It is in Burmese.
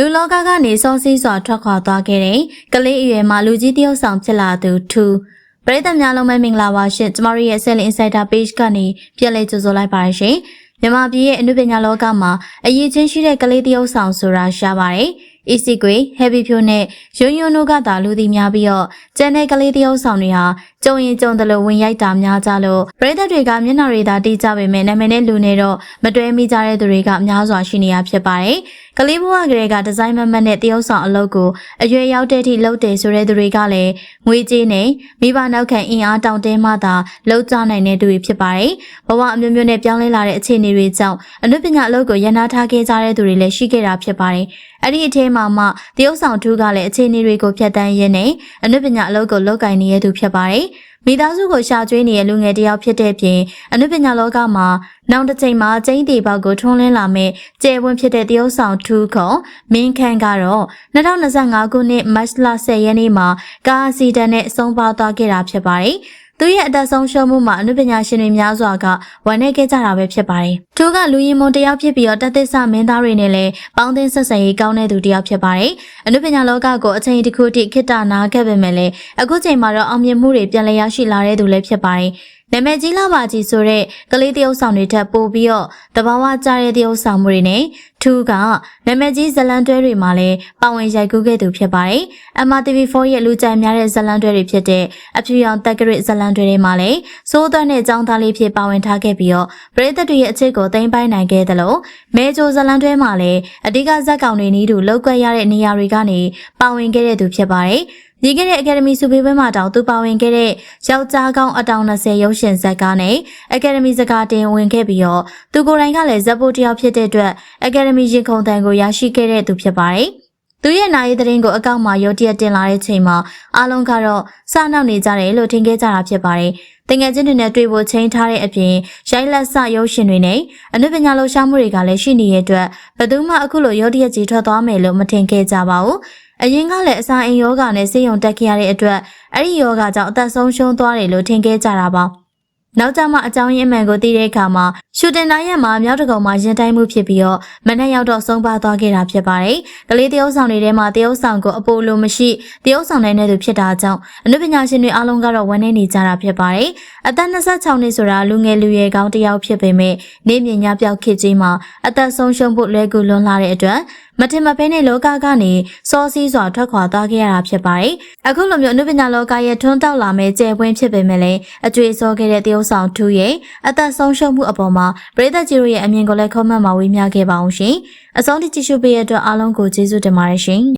လူလောကကနေစောစီးစွာထွက်ခွာသွားခဲ့တဲ့ကလေးအရွယ်မှလူကြီးတယောက်ဆောင်ဖြစ်လာသူထူပရိသတ်များလုံးပဲမင်္ဂလာပါရှင်ကျမတို့ရဲ့ Sell Insider Page ကနေပြန်လည်ကြိုဆိုလိုက်ပါရရှင်မြန်မာပြည်ရဲ့အနုပညာလောကမှာအရေးချင်းရှိတဲ့ကလေးတယောက်ဆောင်ဆိုတာရှားပါတယ်။ Easy ကွေ Heavy ဖြိုနဲ့ယွန်းယွန်းတို့ကသာလူသည်များပြီးတော့ကျန်တဲ့ကလေးတယောက်ဆောင်တွေဟာကြုံရင်ကြုံတယ်လို့ဝင်ရိုက်တာများကြလို့ပရိသတ်တွေကမျက်နှာတွေသာတီးကြပေမဲ့နာမည်နဲ့လူနေတော့မတွဲမိကြတဲ့သူတွေကများစွာရှိနေရဖြစ်ပါတယ်။ကလေးဘဝကလေးကဒီဇိုင်းမမတ်နဲ့တယောက်ဆောင်အလုပ်ကိုအရွယ်ရောက်တဲ့အထိလုပ်တယ်ဆိုတဲ့သူတွေကလည်းငွေကြေးနဲ့မိဘနောက်ခံအင်အားတောင့်တင်းမှသာလုပ်ကြနိုင်တဲ့သူတွေဖြစ်ပါတယ်။ဘဝအမျိုးမျိုးနဲ့ပြောင်းလဲလာတဲ့အခြေအနေတွေကြောင့်အနုပညာအလုပ်ကိုရန်နာထားခဲ့ကြတဲ့သူတွေလည်းရှိခဲ့တာဖြစ်ပါတယ်။အဲ့ဒီအထဲမှာမှတရုတ်ဆောင်ထူးကလည်းအခြေအနေတွေကိုဖျက်ဆီးရင်းနဲ့အနုပညာအလုပ်ကိုလုပ်ကင်နေတဲ့သူဖြစ်ပါတယ်။မိသားစုကိုရှာကျွေးနေတဲ့လူငယ်တယောက်ဖြစ်တဲ့ပြင်အနုပညာလောကမှာနောက်တစ်ချိန်မှာကျင်းတီပေါက်ကိုထွန်းလင်းလာမဲ့ကျယ်ဝန်းဖြစ်တဲ့တရုတ်ဆောင်ထူးခုံမင်းခန့်ကတော့2025ခုနှစ်မတ်လ10ရက်နေ့မှာကားအစီတန်နဲ့အဆုံးပါသွားခဲ့တာဖြစ်ပါတယ်။ သူရဲ့အသက်ဆုံးရှုံးမှုမှာအနုပညာရှင်တွေများစွာကဝန်နေခဲ့ကြတာပဲဖြစ်ပါတယ်။သူကလူရင်မွန်တယောက်ဖြစ်ပြီးတော့တက်သစ်ဆမင်းသားတွေနဲ့လည်းပေါင်းသင်းဆက်ဆံရေးကောင်းတဲ့သူတယောက်ဖြစ်ပါတယ်။အနုပညာလောကကိုအချိန်တစ်ခုထိခိတ္တနာခဲ့ပေမဲ့လည်းအခုချိန်မှာတော့အောင်မြင်မှုတွေပြန်လည်ရရှိလာတဲ့သူလည်းဖြစ်ပါတယ်။ နာမည်ကြီးလာပါကြီးဆိုတဲ့ကလေးတယောက်ဆောင်တွေထပ်ပို့ပြီးတော့တဘာဝကြတဲ့တယောက်ဆောင်မှုတွေနဲ့ထူးကနာမည်ကြီးဇလန်တွဲတွေမှာလည်းပါဝင်ရိုက်ကူးခဲ့သူဖြစ်ပါတယ်။ MRTV4 ရဲ့လူကြိုက်များတဲ့ဇလန်တွဲတွေဖြစ်တဲ့အဖြူရောင်တက်ကရစ်ဇလန်တွဲတွေမှာလည်းစိုးသွမ်းတဲ့ចောင်းသားလေးဖြစ်ပါဝင်ထားခဲ့ပြီးတော့ပရိသတ်တွေရဲ့အချစ်ကိုသိမ်းပိုက်နိုင်ခဲ့တယ်လို့မဲဂျိုဇလန်တွဲမှာလည်းအဓိကဇက်ကောင်တွေနီးတူလောက်ကွက်ရတဲ့နေရာတွေကနေပါဝင်ခဲ့တဲ့သူဖြစ်ပါတယ်။ ဒီကနေ့အကယ်ဒမီစုပေးပွဲမှာတောင်သူပါဝင်ခဲ့တဲ့ယောက်ျားကောင်းအတောင်20ရုပ်ရှင်ဇာတ်ကားနဲ့အကယ်ဒမီစကားတင်ဝင်ခဲ့ပြီးတော့သူကိုယ်တိုင်ကလည်းဇက်ဖို့တယောက်ဖြစ်တဲ့အတွက်အကယ်ဒမီရင်ခုန်တန်ကိုရရှိခဲ့တဲ့သူဖြစ်ပါတယ်။သူရဲ့နိုင်ရေးသတင်းကိုအကောင့်မှာရုတ်တရက်တင်လာတဲ့ချိန်မှာအားလုံးကတော့စနောက်နေကြတယ်လို့ထင်ခဲ့ကြတာဖြစ်ပါတယ်။တငယ်ချင်းတွေနဲ့တွေ့ဖို့ချိန်ထားတဲ့အပြင်ရိုက်လက်ဆရုပ်ရှင်တွေနဲ့အနုပညာလှူရှားမှုတွေကလည်းရှိနေတဲ့အတွက်ဘယ်သူမှအခုလိုရုတ်တရက်ကြီးထွက်သွားမယ်လို့မထင်ခဲ့ကြပါဘူး။ အရင်ကလည်းအစာအိမ်ယောဂနဲ့ဆေးရုံတက်ခဲ့ရတဲ့အတွက်အဲ့ဒီယောဂကြောင့်အသက်ဆုံးရှုံးသွားတယ်လို့ထင်ခဲ့ကြတာပါနောက်ကြမှာအကြောင်းရင်းအမှန်ကိုသိတဲ့အခါမှာရှူတင်တိုင်းရက်မှာမြောက်တကုံမှာရင်တိုင်းမှုဖြစ်ပြီးတော့မနေ့ရောက်တော့ဆုံးပါသွားခဲ့တာဖြစ်ပါတယ်။ကလေးတရုပ်ဆောင်တွေထဲမှာတရုပ်ဆောင်ကိုအပိုလိုမရှိတရုပ်ဆောင်နိုင်တဲ့သူဖြစ်တာကြောင့်အနုပညာရှင်တွေအားလုံးကတော့ဝန်နေနေကြတာဖြစ်ပါတယ်။အသက်26နှစ်ဆိုတာလူငယ်လူရွယ်ကောင်းတယောက်ဖြစ်ပေမဲ့နေမြညာပြောက်ခေတ်ကြီးမှာအသက်ဆုံးရှုံးဖို့လွယ်ကူလွန်လာတဲ့အတွက် မထင်မဖဲနဲ့လောကကနေစောစီးစွာထွက်ခွာသွားခဲ့ရတာဖြစ်ပါတယ်။အခုလိုမျိုးအနုပညာလောကရဲ့ထွန်းတောက်လာမဲ့ကျယ်ပွင့်ဖြစ်ပေမဲ့လည်းအကျွေးစောခဲ့တဲ့တရုပ်ဆောင်ထူရဲ့အသက်ဆုံးရှုံးမှုအပေါ်မှာပရိသတ်ကြီးတို့ရဲ့အမြင်ကိုလည်းခေါင်းမှတ်မှာဝေမျှခဲ့ပါအောင်ရှင်။အဆုံးထိကြည့်ရှုပေးတဲ့အတွက်အားလုံးကိုကျေးဇူးတင်ပါတယ်ရှင်။